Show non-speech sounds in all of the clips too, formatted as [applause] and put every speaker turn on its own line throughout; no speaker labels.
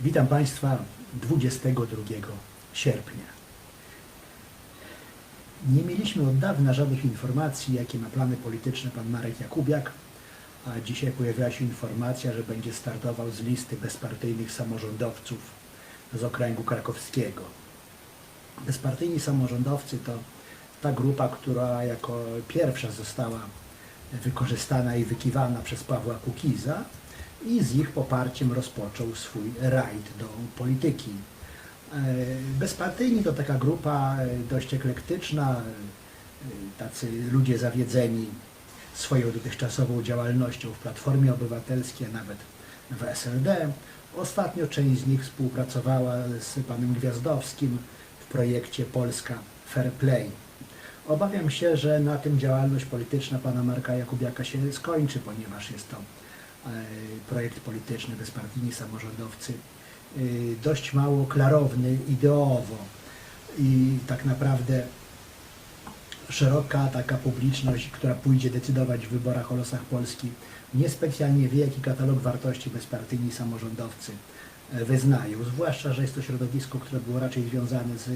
Witam Państwa 22 sierpnia. Nie mieliśmy od dawna żadnych informacji, jakie ma plany polityczne pan Marek Jakubiak, a dzisiaj pojawiła się informacja, że będzie startował z listy bezpartyjnych samorządowców z okręgu krakowskiego. Bezpartyjni samorządowcy to ta grupa, która jako pierwsza została wykorzystana i wykiwana przez Pawła Kukiza i z ich poparciem rozpoczął swój rajd do polityki. E, Bezpartyjni to taka grupa e, dość eklektyczna, e, tacy ludzie zawiedzeni swoją dotychczasową działalnością w Platformie Obywatelskiej, a nawet w SLD. Ostatnio część z nich współpracowała z panem Gwiazdowskim w projekcie Polska Fair Play. Obawiam się, że na tym działalność polityczna pana Marka Jakubiaka się skończy, ponieważ jest to projekt polityczny, bezpartyjni samorządowcy, e, dość mało klarowny ideowo i tak naprawdę szeroka taka publiczność, która pójdzie decydować w wyborach o losach Polski, niespecjalnie wie, jaki katalog wartości bezpartyjni samorządowcy e, wyznają. Zwłaszcza, że jest to środowisko, które było raczej związane z,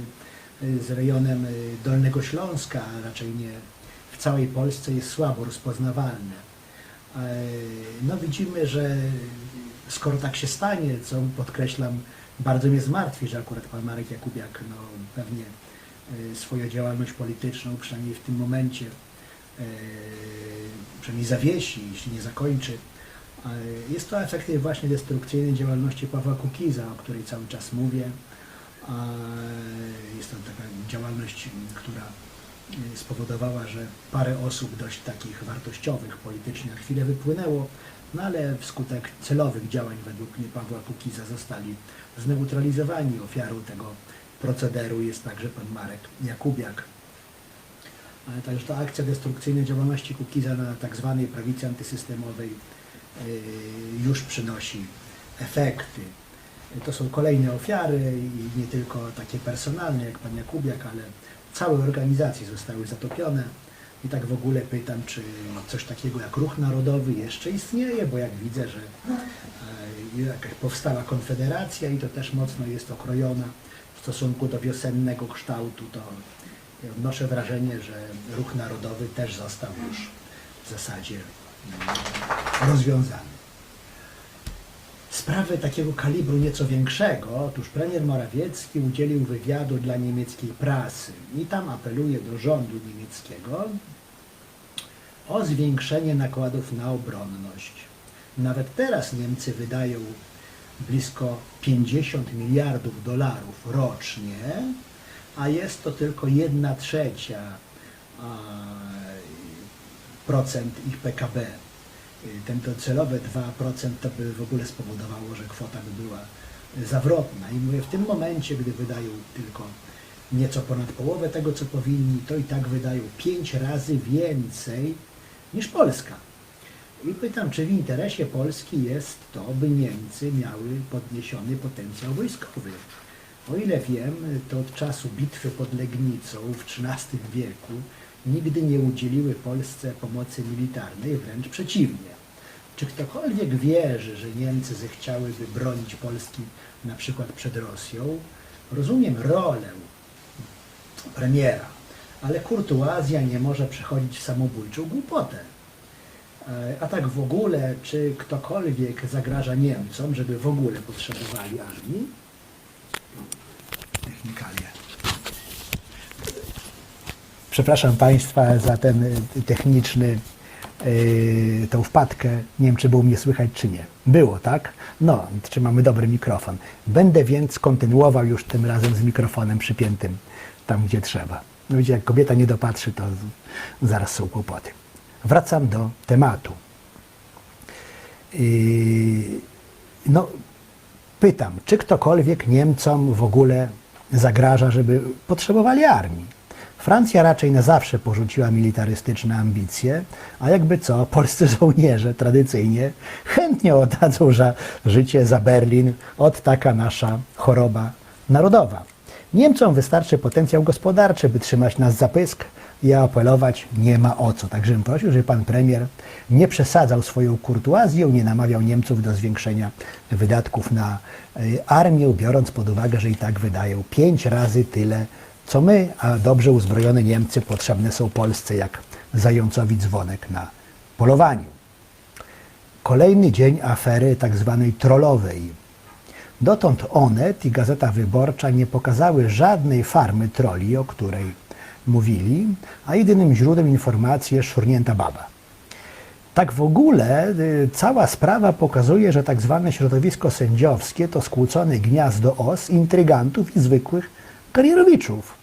z rejonem e, Dolnego Śląska, a raczej nie w całej Polsce jest słabo rozpoznawalne. E, No widzimy, że skoro tak się stanie, co podkreślam, bardzo mnie zmartwi, że akurat pan Marek Jakubiak no, pewnie e, swoją działalność polityczną, przynajmniej w tym momencie, e, przynajmniej zawiesi, jeśli nie zakończy. Jest to efektem właśnie destrukcyjnej działalności Pawła Kukiza, o której cały czas mówię. Jest to taka działalność, która spowodowała, że parę osób dość takich wartościowych politycznie na chwilę wypłynęło, no ale wskutek celowych działań według mnie Pawła Kukiza zostali zneutralizowani. Ofiarą tego procederu jest także pan Marek Jakubiak. Ale Także ta akcja destrukcyjnej działalności Kukiza na tak zwanej prawicy antysystemowej e, już przynosi efekty. To są kolejne ofiary i nie tylko takie personalne jak pan Jakubiak, ale całe organizacje zostały zatopione. I tak w ogóle pytam, czy coś takiego jak ruch narodowy jeszcze istnieje, bo jak widzę, że e, jakaś powstała konfederacja i to też mocno jest okrojona w stosunku do wiosennego kształtu, to odnoszę wrażenie, że ruch narodowy też został już w zasadzie mm, rozwiązany. Sprawy takiego kalibru nieco większego, otóż premier Morawiecki udzielił wywiadu dla niemieckiej prasy i tam apeluje do rządu niemieckiego o zwiększenie nakładów na obronność. Nawet teraz Niemcy wydają blisko 50 miliardów dolarów rocznie, a jest to tylko jedna trzecia a, procent ich PKB. Ten docelowe 2% to by w ogóle spowodowało, że kwota by była zawrotna. I mówię, w tym momencie, gdy wydają tylko nieco ponad połowę tego, co powinni, to i tak wydają 5 razy więcej niż Polska. I pytam, czy w interesie Polski jest to, by Niemcy miały podniesiony potencjał wojskowy. O ile wiem, to od czasu bitwy pod Legnicą w XIII wieku nigdy nie udzieliły Polsce pomocy militarnej, wręcz przeciwnie. Czy ktokolwiek wierzy, że Niemcy zechciałyby bronić Polski na przykład przed Rosją? Rozumiem rolę premiera, ale kurtuazja nie może przechodzić w samobójczą głupotę. E, A tak w ogóle, czy ktokolwiek zagraża Niemcom, żeby w ogóle potrzebowali armii? Technikalia. Przepraszam Państwa za ten y, techniczny, yy, tą wpadkę. Nie wiem, czy było mnie słychać, czy nie. Było, tak? No, czy mamy dobry mikrofon. Będę więc kontynuował już tym razem z mikrofonem przypiętym tam, gdzie trzeba. No widzicie, jak kobieta nie dopatrzy, to zaraz są kłopoty. Wracam do tematu. Yy, no, pytam, czy ktokolwiek Niemcom w ogóle zagraża, żeby potrzebowali armii? Francja raczej na zawsze porzuciła militarystyczne ambicje, a jakby co, polscy [laughs] żołnierze tradycyjnie chętnie oddadzą za życie za Berlin. Od taka nasza choroba narodowa. Niemcom wystarczy potencjał gospodarczy, by trzymać nas za pysk, i apelować nie ma o co. Także bym prosił, żeby pan premier nie przesadzał swoją kurtuazją, nie namawiał Niemców do zwiększenia wydatków na y, armię, biorąc pod uwagę, że i tak wydają pięć razy tyle, co my, a dobrze uzbrojone Niemcy potrzebne są Polsce jak zającowi dzwonek na polowaniu. Kolejny dzień afery tak zwanej trollowej. Dotąd Onet i Gazeta Wyborcza nie pokazały żadnej farmy troli, o której mówili, a jedynym źródłem informacji jest szurnięta baba. Tak w ogóle y, cała sprawa pokazuje, że tak zwane środowisko sędziowskie to skłócone gniazdo os intrygantów i zwykłych karierowiczów.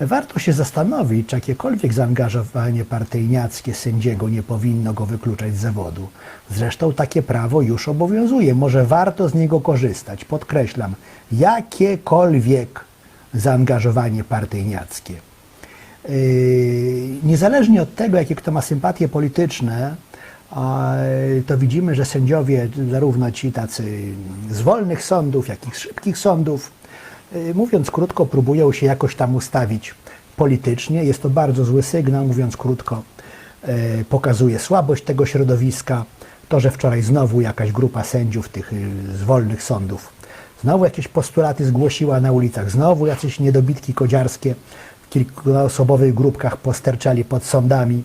Warto się zastanowić, czy jakiekolwiek zaangażowanie partyjniackie sędziego nie powinno go wykluczać z zawodu. Zresztą takie prawo już obowiązuje. Może warto z niego korzystać. Podkreślam, jakiekolwiek zaangażowanie partyjniackie. Yy, niezależnie od tego, jakie kto ma sympatie polityczne, to widzimy, że sędziowie, zarówno ci tacy z wolnych sądów, jak i z szybkich sądów, mówiąc krótko, próbują się jakoś tam ustawić politycznie. Jest to bardzo zły sygnał, mówiąc krótko, yy, pokazuje słabość tego środowiska. To, że wczoraj znowu jakaś grupa sędziów tych yy, z wolnych sądów znowu jakieś postulaty zgłosiła na ulicach, znowu jacyś niedobitki kodziarskie w kilkuosobowych grupkach posterczali pod sądami.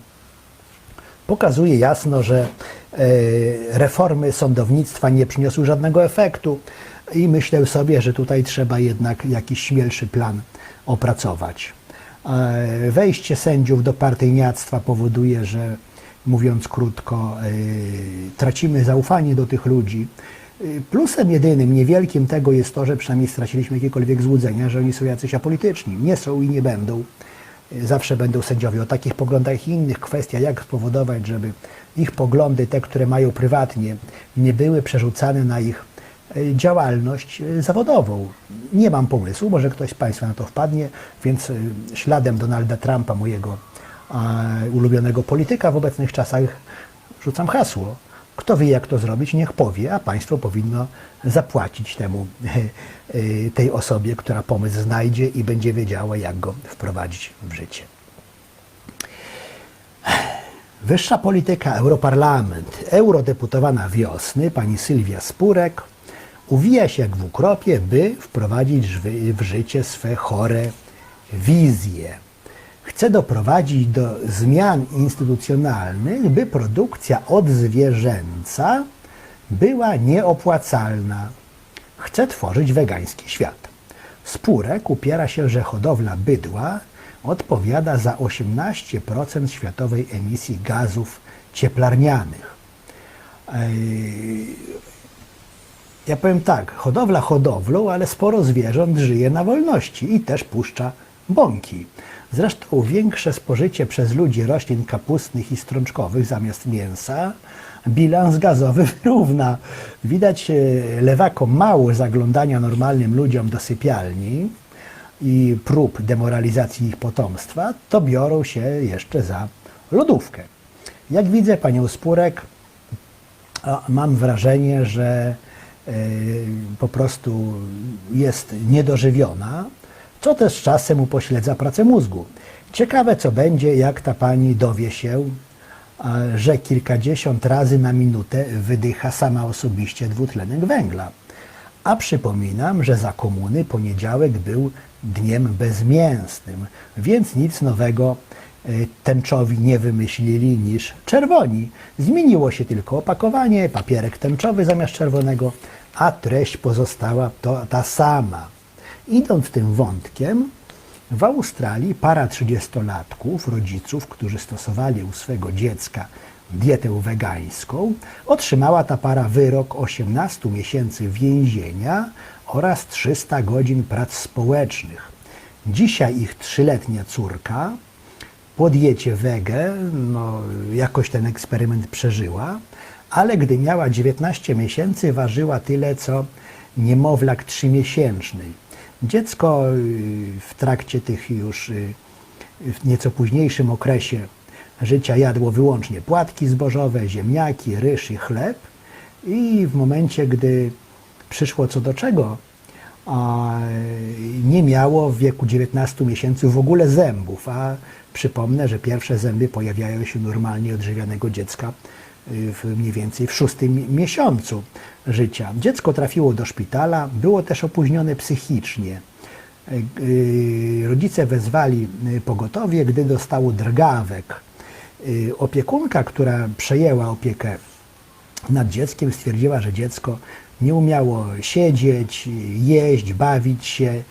Pokazuje jasno, że reformy sądownictwa nie przyniosły żadnego efektu i myślę sobie, że tutaj trzeba jednak jakiś śmielszy plan opracować. E, Wejście sędziów do partyjniactwa powoduje, że mówiąc krótko, e, tracimy zaufanie do tych ludzi. Y, Plusem jedynym, niewielkim tego jest to, że przynajmniej straciliśmy jakiekolwiek złudzenia, że oni są jacyś apolityczni. Nie są i nie będą. Zawsze będą sędziowie o takich poglądach i innych kwestiach, jak spowodować, żeby ich poglądy, te, które mają prywatnie, nie były przerzucane na ich działalność y, zawodową. Nie mam pomysłu, może ktoś z Państwa na to wpadnie, więc y, śladem Donalda Trumpa, mojego ulubionego polityka w obecnych czasach, rzucam hasło. Kto wie, jak to zrobić, niech powie, a państwo powinno zapłacić temu, tej osobie, która pomysł znajdzie i będzie wiedziała, jak go wprowadzić w życie. Wyższa polityka, Europarlament, eurodeputowana wiosny, pani Sylwia Spurek, uwija się jak w ukropie, by wprowadzić w- życie swe chore wizje. Chce doprowadzić do zmian instytucjonalnych, by produkcja odzwierzęca była nieopłacalna. Chce tworzyć wegański świat. Spurek upiera się, że hodowla bydła odpowiada za 18% światowej emisji gazów cieplarnianych. Ja powiem tak, hodowla hodowlą, ale sporo zwierząt żyje na wolności i też puszcza bąki. Zresztą większe spożycie przez ludzi roślin kapustnych i strączkowych zamiast mięsa bilans gazowy [laughs] wyrówna. Widać e, lewakom mało zaglądania normalnym ludziom do sypialni i prób demoralizacji ich potomstwa, to biorą się jeszcze za lodówkę. Jak widzę panią Spurek, mam wrażenie, że po prostu jest niedożywiona, co też czasem upośledza pracę mózgu. Ciekawe, co będzie, jak ta pani dowie się, że kilkadziesiąt razy na minutę wydycha sama osobiście dwutlenek węgla. A przypominam, że za komuny poniedziałek był dniem bezmięsnym, więc nic nowego tęczowi nie wymyślili niż czerwoni. Zmieniło się tylko opakowanie, papierek tęczowy zamiast czerwonego, a treść pozostała to ta sama. Idąc tym wątkiem, w Australii para 30-latków, rodziców, którzy stosowali u swego dziecka dietę wegańską, otrzymała ta para wyrok 18 miesięcy więzienia oraz 300 godzin prac społecznych. Dzisiaj ich trzyletnia córka po diecie wege no, jakoś ten eksperyment przeżyła, ale gdy miała 19 miesięcy, ważyła tyle co niemowlak trzymiesięczny. Dziecko y, w trakcie tych już y, w nieco późniejszym okresie życia jadło wyłącznie płatki zbożowe, ziemniaki, ryż i chleb i w momencie, gdy przyszło co do czego, a, nie miało w wieku 19 miesięcy w ogóle zębów, a przypomnę, że pierwsze zęby pojawiają się normalnie odżywianego dziecka y, w mniej więcej w szóstym miesiącu życia. Dziecko trafiło do szpitala, było też opóźnione psychicznie. Y, y, Rodzice wezwali pogotowie, gdy dostało drgawek. Opiekunka, która przejęła opiekę nad dzieckiem, stwierdziła, że dziecko nie umiało siedzieć, jeść, bawić się.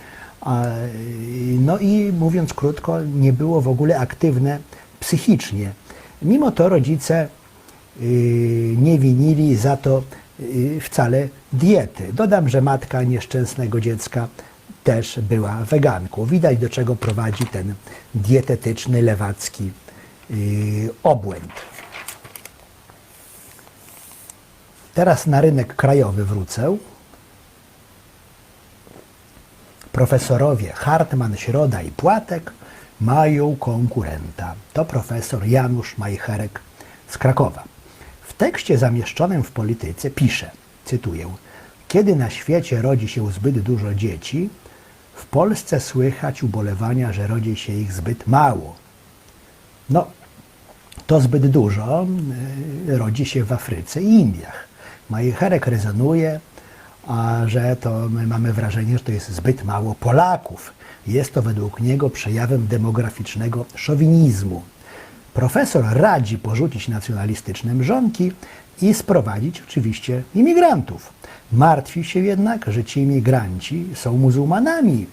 No i mówiąc krótko, nie było w ogóle aktywne psychicznie. Mimo to rodzice y, nie winili za to y, wcale diety. Dodam, że matka nieszczęsnego dziecka też była weganką. Widać, do czego prowadzi ten dietetyczny, lewacki y, obłęd. Teraz na rynek krajowy wrócę. Profesorowie Hartman, Środa i Płatek mają konkurenta. To profesor Janusz Majcherek z Krakowa. W tekście zamieszczonym w Polityce pisze, cytuję, kiedy na świecie rodzi się zbyt dużo dzieci, w Polsce słychać ubolewania, że rodzi się ich zbyt mało. No, to zbyt dużo y, rodzi się w Afryce i Indiach. Majcherek rezonuje, a że to my mamy wrażenie, że to jest zbyt mało Polaków. Jest to według niego przejawem demograficznego szowinizmu. Profesor radzi porzucić nacjonalistyczne mrzonki i sprowadzić oczywiście imigrantów. Martwi się jednak, że ci imigranci są muzułmanami,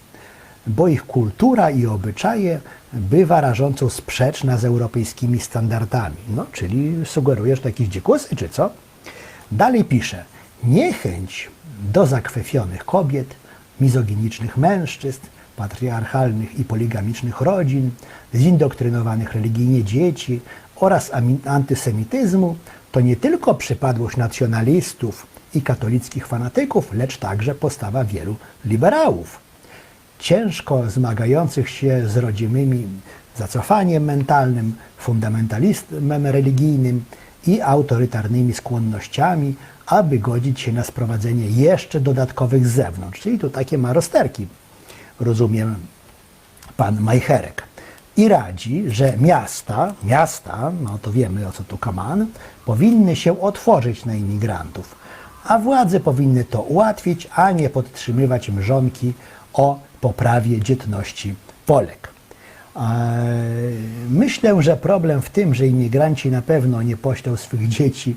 bo ich kultura i obyczaje bywa rażąco sprzeczna z europejskimi standardami. No, czyli sugeruje, że to jakieś dzikusy, czy co? Dalej pisze, niechęć do zakwefionych kobiet, mizoginicznych mężczyzn, patriarchalnych i poligamicznych rodzin, zindoktrynowanych religijnie dzieci oraz antysemityzmu to nie tylko przypadłość nacjonalistów i katolickich fanatyków, lecz także postawa wielu liberałów. Ciężko zmagających się z rodzimymi zacofaniem mentalnym, fundamentalizmem religijnym i autorytarnymi skłonnościami, aby godzić się na sprowadzenie jeszcze dodatkowych z zewnątrz. Czyli tu takie ma rozterki, rozumiem, pan Majcherek. I radzi, że miasta, miasta, no to wiemy o co tu kaman, powinny się otworzyć na imigrantów, a władze powinny to ułatwić, a nie podtrzymywać mrzonki o poprawie dzietności Polek. Myślę, że problem w tym, że imigranci na pewno nie poślą swych dzieci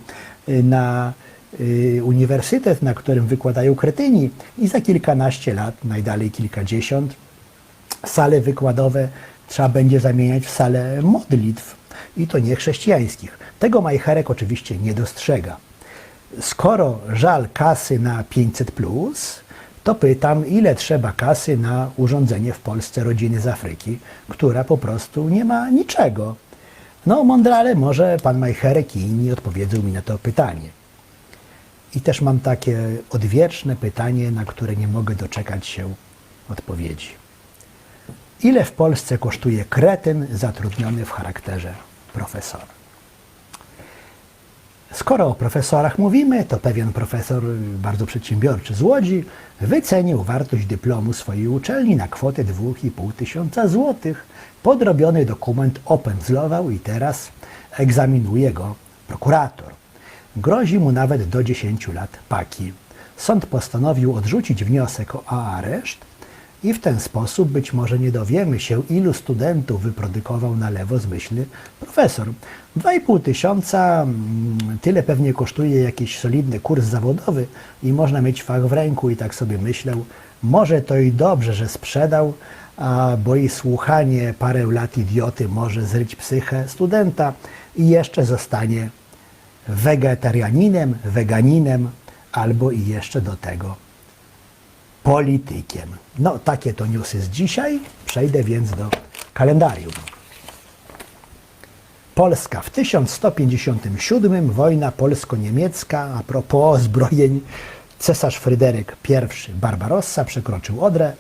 y, na y, uniwersytet, na którym wykładają kretyni i za kilkanaście lat, najdalej kilkadziesiąt, sale wykładowe trzeba będzie zamieniać w sale modlitw i to nie chrześcijańskich. Tego Majcherek oczywiście nie dostrzega. Skoro żal kasy na 500, to pytam, ile trzeba kasy na urządzenie w Polsce rodziny z Afryki, która po prostu nie ma niczego. No, mądrale, może pan Majcherek i inni odpowiedzą mi na to pytanie. I też mam takie odwieczne pytanie, na które nie mogę doczekać się odpowiedzi. Ile w Polsce kosztuje kretyn zatrudniony w charakterze profesora? Skoro o profesorach mówimy, to pewien profesor bardzo przedsiębiorczy z Łodzi wycenił wartość dyplomu swojej uczelni na kwotę 2,5 tysiąca złotych. Podrobiony dokument opędzlował i teraz egzaminuje go prokurator. Grozi mu nawet do 10 lat paki. Sąd postanowił odrzucić wniosek o areszt i w ten sposób być może nie dowiemy się, ilu studentów wyprodukował na lewo zmyślny profesor. 2,5 tysiąca, mm, tyle pewnie kosztuje jakiś solidny kurs zawodowy i można mieć fach w ręku i tak sobie myślę, może to i dobrze, że sprzedał, a, bo i słuchanie parę lat idioty może zryć psychę studenta i jeszcze zostanie wegetarianinem, weganinem albo i jeszcze do tego politykiem. No, takie to newsy z dzisiaj. Przejdę więc do kalendarium. Polska w 1157, wojna polsko-niemiecka, a propos zbrojeń, cesarz Fryderyk I Barbarossa przekroczył Odrę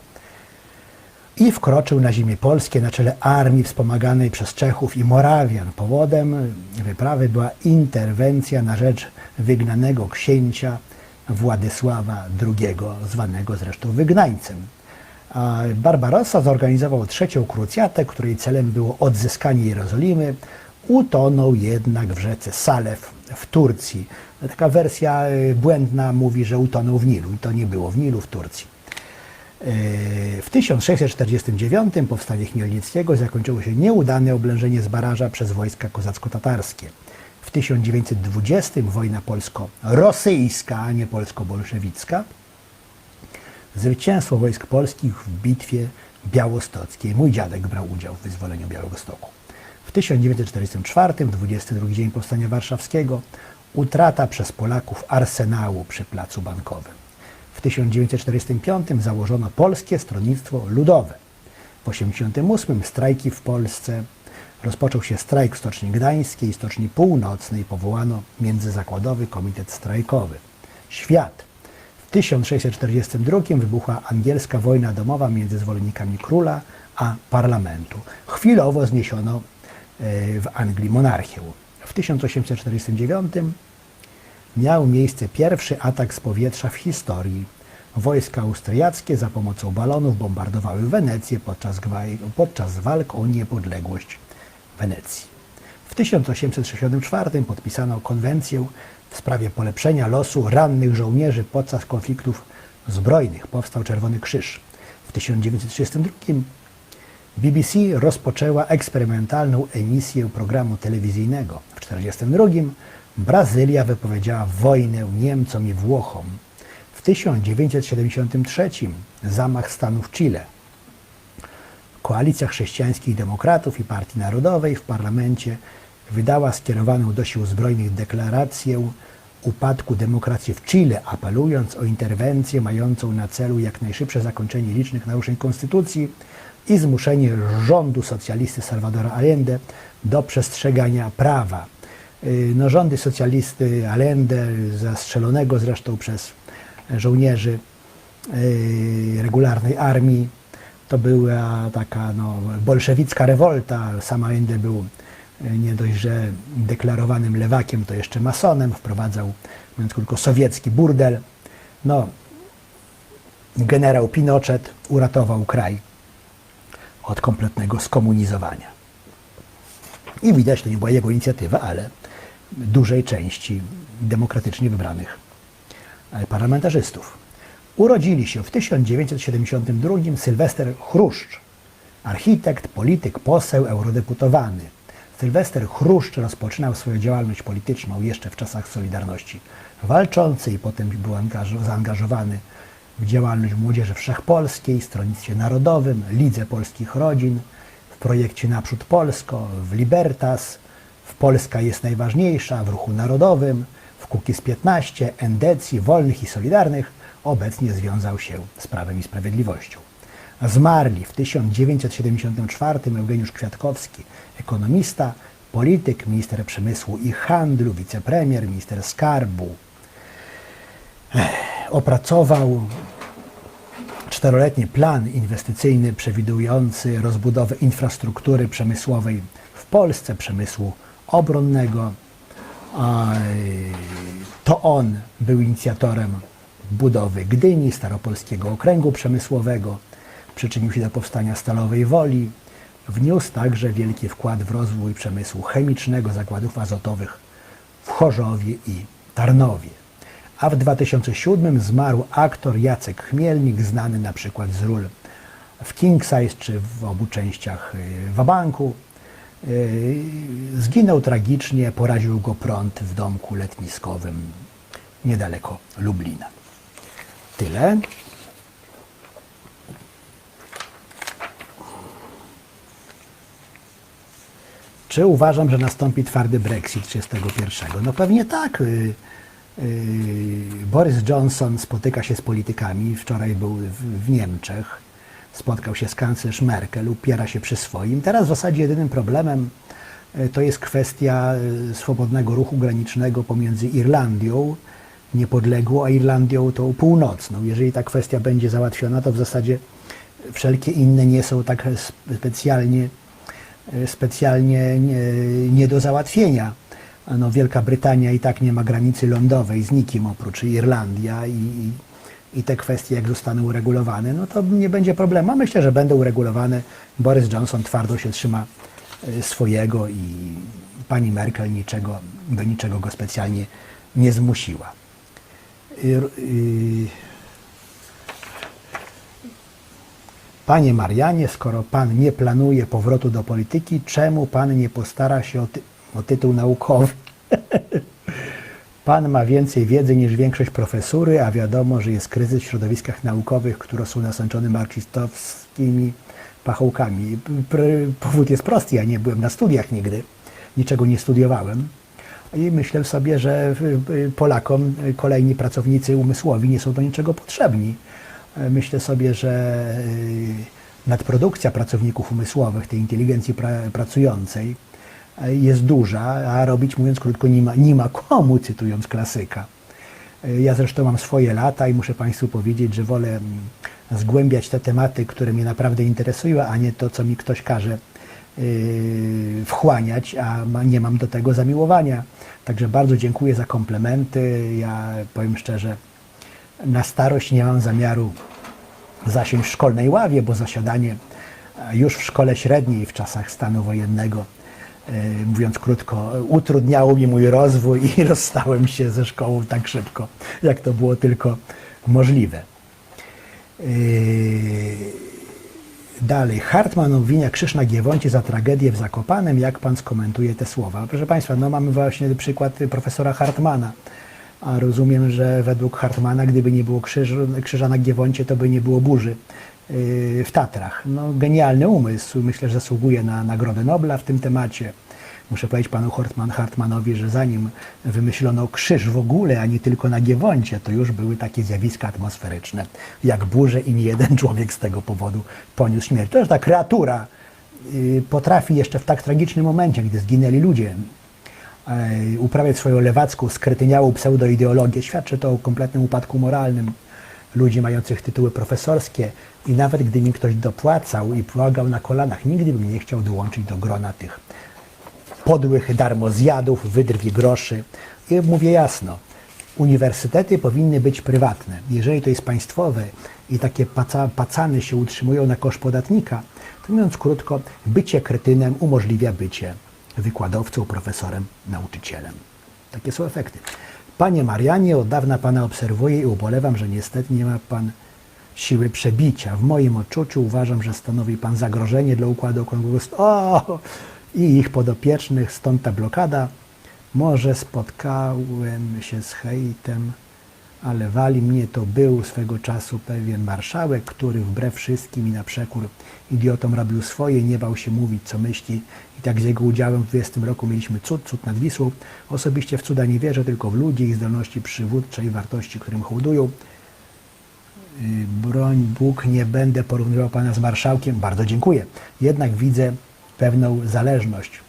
i wkroczył na ziemię polskie na czele armii wspomaganej przez Czechów i Morawian. Powodem wyprawy była interwencja na rzecz wygnanego księcia Władysława II, zwanego zresztą wygnańcem. Barbarossa zorganizował trzecią krucjatę, której celem było odzyskanie Jerozolimy. Utonął jednak w rzece Salef w Turcji. Taka wersja y, błędna mówi, że utonął w Nilu. I to nie było w Nilu, w Turcji. W 1649 powstanie Chmielnickiego zakończyło się nieudane oblężenie z Baraża przez wojska kozacko-tatarskie. W 1920 wojna polsko-rosyjska, a nie polsko-bolszewicka. Zwycięstwo wojsk polskich w bitwie białostockiej. Mój dziadek brał udział w wyzwoleniu Białegostoku. W 1944, 22 dzień Powstania Warszawskiego, utrata przez Polaków arsenału przy Placu Bankowym. W 1945 założono Polskie Stronnictwo Ludowe. W 1988 strajki w Polsce. Rozpoczął się strajk Stoczni Gdańskiej i Stoczni Północnej. Powołano Międzyzakładowy Komitet Strajkowy. Świat. W 1642 wybuchła angielska wojna domowa między zwolennikami króla a parlamentu. Chwilowo zniesiono e, w Anglii monarchię. W 1849 miał miejsce pierwszy atak z powietrza w historii. Wojska austriackie za pomocą balonów bombardowały Wenecję podczas, podczas walk o niepodległość Wenecji. W 1864 podpisano konwencję w sprawie polepszenia losu rannych żołnierzy podczas konfliktów zbrojnych. Powstał Czerwony Krzyż. W 1932 BBC rozpoczęła eksperymentalną emisję programu telewizyjnego. W 1942 Brazylia wypowiedziała wojnę Niemcom i Włochom. W 1973 zamach stanu w Chile. Koalicja Chrześcijańskich Demokratów i Partii Narodowej w parlamencie wydała skierowaną do sił zbrojnych deklarację upadku demokracji w Chile, apelując o interwencję mającą na celu jak najszybsze zakończenie licznych naruszeń konstytucji i zmuszenie rządu socjalisty Salvadora Allende do przestrzegania prawa. Yy, No, rządy socjalisty Allende, zastrzelonego zresztą przez żołnierzy yy, regularnej armii, to była taka no, bolszewicka rewolta. Sam Allende był yy, nie dość, że deklarowanym lewakiem, to jeszcze masonem, wprowadzał, mówiąc krótko, sowiecki burdel. No, generał Pinochet uratował kraj od kompletnego skomunizowania. I widać, to nie była jego inicjatywa, ale dużej części demokratycznie wybranych e, parlamentarzystów. Urodzili się w 1972 Sylwester Chruszcz, architekt, polityk, poseł, eurodeputowany. Sylwester Chruszcz rozpoczynał swoją działalność polityczną jeszcze w czasach Solidarności Walczącej, potem był angaż- zaangażowany w działalność Młodzieży Wszechpolskiej, Stronnictwie Narodowym, Lidze Polskich Rodzin, w projekcie Naprzód Polsko, w Libertas, w Polska jest najważniejsza, w Ruchu Narodowym, w Kukiz 15, Endecji, Wolnych i Solidarnych, obecnie związał się z Prawem i Sprawiedliwością. Zmarli w 1974 Eugeniusz Kwiatkowski, ekonomista, polityk, minister przemysłu i handlu, wicepremier, minister skarbu. Opracował czteroletni plan inwestycyjny przewidujący rozbudowę infrastruktury przemysłowej w Polsce, przemysłu obronnego. To on był inicjatorem budowy Gdyni, Staropolskiego Okręgu Przemysłowego, przyczynił się do powstania Stalowej Woli, wniósł także wielki wkład w rozwój przemysłu chemicznego, zakładów azotowych w Chorzowie i Tarnowie. A w 2007 zmarł aktor Jacek Chmielnik, znany na przykład z ról w King Size czy w obu częściach y, Wabanku. Y, Zginął tragicznie, poraził go prąd w domku letniskowym niedaleko Lublina. Tyle. Czy uważam, że nastąpi twardy Brexit 31? No pewnie tak. Y, y, Boris Johnson spotyka się z politykami. Wczoraj był w, Niemczech. Spotkał się z kanclerz Merkel, upiera się przy swoim. Teraz w zasadzie jedynym problemem y, to jest kwestia swobodnego ruchu granicznego pomiędzy Irlandią niepodległą, a Irlandią tą północną. Jeżeli ta kwestia będzie załatwiona, to w zasadzie wszelkie inne nie są tak specjalnie, specjalnie nie, nie do załatwienia. no, Wielka Brytania i tak nie ma granicy lądowej z nikim oprócz Irlandia i, i, te kwestie jak zostaną uregulowane, no to nie będzie problemu. A myślę, że będą uregulowane. Boris Johnson twardo się trzyma y, swojego i pani Merkel niczego, do niczego go specjalnie nie zmusiła. Y, Panie Marianie, skoro Pan nie planuje powrotu do polityki, czemu Pan nie postara się o, ty o tytuł naukowy? [laughs] Pan ma więcej wiedzy niż większość profesury, a wiadomo, że jest kryzys w środowiskach naukowych, które są nasączone marksistowskimi pachołkami. Powód jest prosty, ja nie byłem na studiach nigdy, niczego nie studiowałem. I myślę sobie, że y, Polakom kolejni pracownicy umysłowi nie są do niczego potrzebni. Myślę sobie, że y, nadprodukcja pracowników umysłowych, tej inteligencji pra- pracującej y, jest duża, a robić, mówiąc krótko, nie ma, nie ma komu, cytując klasyka. Y, Ja zresztą mam swoje lata i muszę Państwu powiedzieć, że wolę mm, zgłębiać te tematy, które mnie naprawdę interesują, a nie to, co mi ktoś każe wchłaniać, a nie mam do tego zamiłowania. Także bardzo dziękuję za komplementy. Ja powiem szczerze, na starość nie mam zamiaru zasiąść w szkolnej ławie, bo zasiadanie e, już w szkole średniej w czasach stanu wojennego, e, mówiąc krótko, utrudniało mi mój rozwój i [laughs] rozstałem się ze szkołą tak szybko, jak to było tylko możliwe. Yy, Dalej, Hartman obwinia Krzyż na Giewoncie za tragedię w Zakopanem. Jak pan skomentuje te słowa? Proszę państwa, no mamy właśnie przykład profesora Hartmana. A rozumiem, że według Hartmana, gdyby nie było krzyż, krzyża na Giewoncie, to by nie było burzy yy, w Tatrach. No, genialny umysł. Myślę, że zasługuje na Nagrodę Nobla w tym temacie. Muszę powiedzieć panu Hartman, Hartmanowi, że zanim wymyślono krzyż w ogóle, a nie tylko na Giewoncie, to już były takie zjawiska atmosferyczne, jak burze i nie jeden człowiek z tego powodu poniósł śmierć. To, że ta kreatura yy, potrafi jeszcze w tak tragicznym momencie, gdy zginęli ludzie, yy, uprawiać swoją lewacką, skretyniałą pseudoideologię, świadczy to o kompletnym upadku moralnym ludzi mających tytuły profesorskie. I nawet gdy mi ktoś dopłacał i błagał na kolanach, nigdy bym nie chciał dołączyć do grona tych podłych darmozjadów, wydrwi groszy. I mówię jasno, uniwersytety powinny być prywatne. Jeżeli to jest państwowe i takie paca, pacany się utrzymują na koszt podatnika, to mówiąc krótko, bycie kretynem umożliwia bycie wykładowcą, profesorem, nauczycielem. Takie są efekty. Panie Marianie, od dawna Pana obserwuję i ubolewam, że niestety nie ma Pan siły przebicia. W moim odczuciu uważam, że stanowi Pan zagrożenie dla Układu Okrągłego. O! I ich podopiecznych, stąd ta blokada. Może spotkałem się z hejtem, ale wali mnie to był swego czasu pewien marszałek, który wbrew wszystkim i na przekór idiotom robił swoje, nie bał się mówić, co myśli. I tak z jego udziałem w 20 roku mieliśmy cud, cud nad Wisłą. Osobiście w cuda nie wierzę, tylko w ludzi, ich zdolności przywódcze i wartości, którym hołdują. Yy, Broń Bóg, nie będę porównywał Pana z marszałkiem. Bardzo dziękuję. Jednak widzę pewną zależność.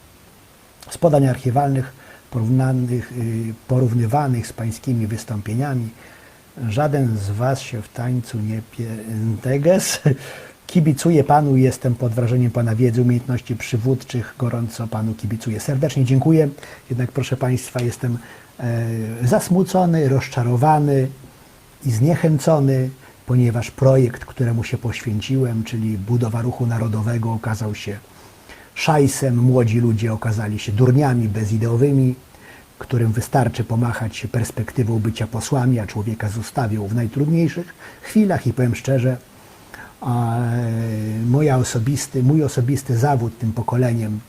Z podań archiwalnych y, porównywanych z pańskimi wystąpieniami, żaden z was się w tańcu nie pięteges. [laughs] Kibicuję panu, jestem pod wrażeniem pana wiedzy, umiejętności przywódczych, gorąco panu kibicuję. Serdecznie dziękuję, jednak proszę państwa, jestem e, zasmucony, rozczarowany i zniechęcony, ponieważ projekt, któremu się poświęciłem, czyli budowa ruchu narodowego, okazał się szajsem, młodzi ludzie okazali się durniami bezideowymi, którym wystarczy pomachać się perspektywą bycia posłami, a człowieka zostawią w najtrudniejszych chwilach i powiem szczerze, moja osobisty, mój osobisty zawód tym pokoleniem,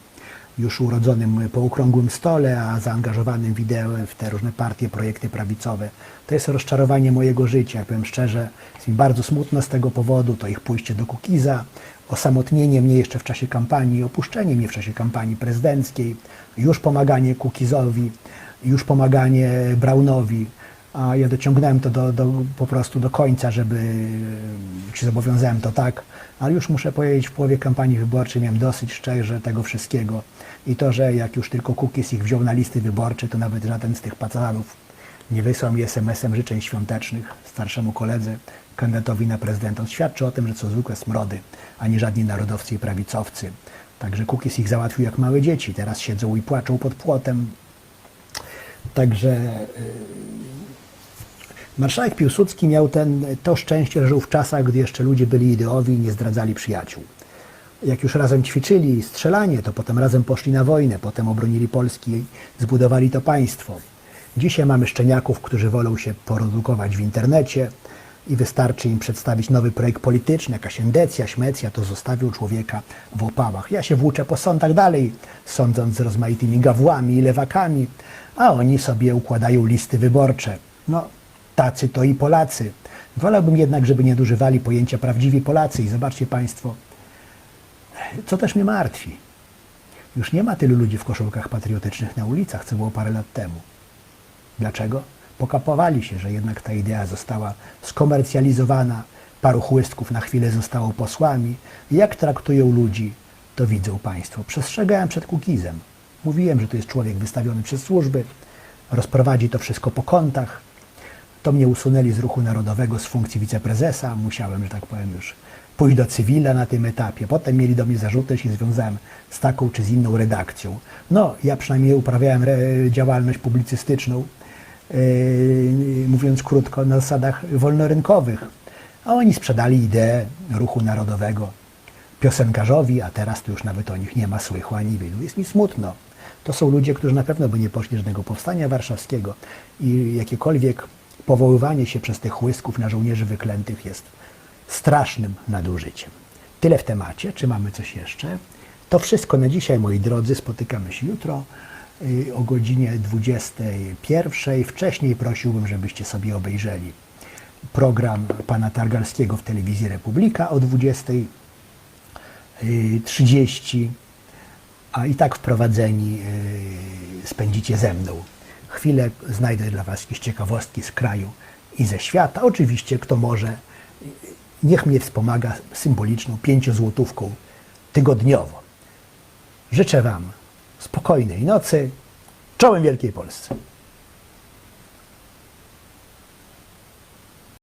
już urodzonym po okrągłym stole, a zaangażowanym wideo w te różne partie, projekty prawicowe. To jest rozczarowanie mojego życia. Powiem szczerze, jest mi bardzo smutno z tego powodu. To ich pójście do Kukiza, osamotnienie mnie jeszcze w czasie kampanii, opuszczenie mnie w czasie kampanii prezydenckiej, już pomaganie Kukizowi, już pomaganie Braunowi, a ja dociągnąłem to do, do, po prostu do końca, żeby się zobowiązałem to tak, ale już muszę powiedzieć, w połowie kampanii wyborczej miałem dosyć szczerze tego wszystkiego i to, że jak już tylko Kukiz ich wziął na listy wyborcze, to nawet żaden z tych pacanów nie wysłał mi SMS-em życzeń świątecznych starszemu koledze, kandydatowi na prezydenta. Świadczy o tym, że co zwykłe smrody, ani żadni narodowcy i prawicowcy. Także Kukiz ich załatwił jak małe dzieci. Teraz siedzą i płaczą pod płotem. Także y, marszałek Piłsudski miał ten, to szczęście, że żył w czasach, gdy jeszcze ludzie byli ideowi i nie zdradzali przyjaciół. Jak już razem ćwiczyli strzelanie, to potem razem poszli na wojnę, potem obronili Polski zbudowali to państwo. Dzisiaj mamy szczeniaków, którzy wolą się produkować w internecie i wystarczy im przedstawić nowy projekt polityczny, jakaś endecja, śmecja, to zostawią człowieka w opałach. Ja się włóczę po sądach dalej, sądząc z rozmaitymi gawłami i lewakami, a oni sobie układają listy wyborcze. No, tacy to i Polacy. Wolałbym jednak, żeby nie nadużywali pojęcia prawdziwi Polacy i zobaczcie Państwo, co też mnie martwi. Już nie ma tylu ludzi w koszulkach patriotycznych na ulicach, co było parę lat temu. Dlaczego? Pokapowali się, że jednak ta idea została skomercjalizowana, paru chłystków na chwilę zostało posłami. Jak traktują ludzi, to widzą Państwo. Przestrzegałem przed Kukizem. Mówiłem, że to jest człowiek wystawiony przez służby, rozprowadzi to wszystko po kątach. To mnie usunęli z ruchu narodowego z funkcji wiceprezesa. Musiałem, że tak powiem, już pójść do cywila na tym etapie. Potem mieli do mnie zarzuty, się związałem z taką czy z inną redakcją. No, ja przynajmniej uprawiałem działalność publicystyczną, mówiąc krótko, na zasadach wolnorynkowych. A oni sprzedali ideę ruchu narodowego piosenkarzowi, a teraz to już nawet o nich nie ma słychu ani widu. Jest mi smutno. To są ludzie, którzy na pewno by nie poszli żadnego powstania warszawskiego i jakiekolwiek powoływanie się przez tych chłysków na żołnierzy wyklętych jest strasznym nadużyciem. Tyle w temacie. Czy mamy coś jeszcze? To wszystko na dzisiaj, moi drodzy. Spotykamy się jutro o godzinie 21. Wcześniej prosiłbym, żebyście sobie obejrzeli program pana Targalskiego w telewizji Republika o 20.30. A i tak wprowadzeni y, spędzicie ze mną. Chwilę znajdę dla Was jakieś ciekawostki z kraju i ze świata. Oczywiście, kto może, niech mnie wspomaga symboliczną pięciozłotówką tygodniowo. Życzę Wam spokojnej nocy. Czołem Wielkiej Polsce.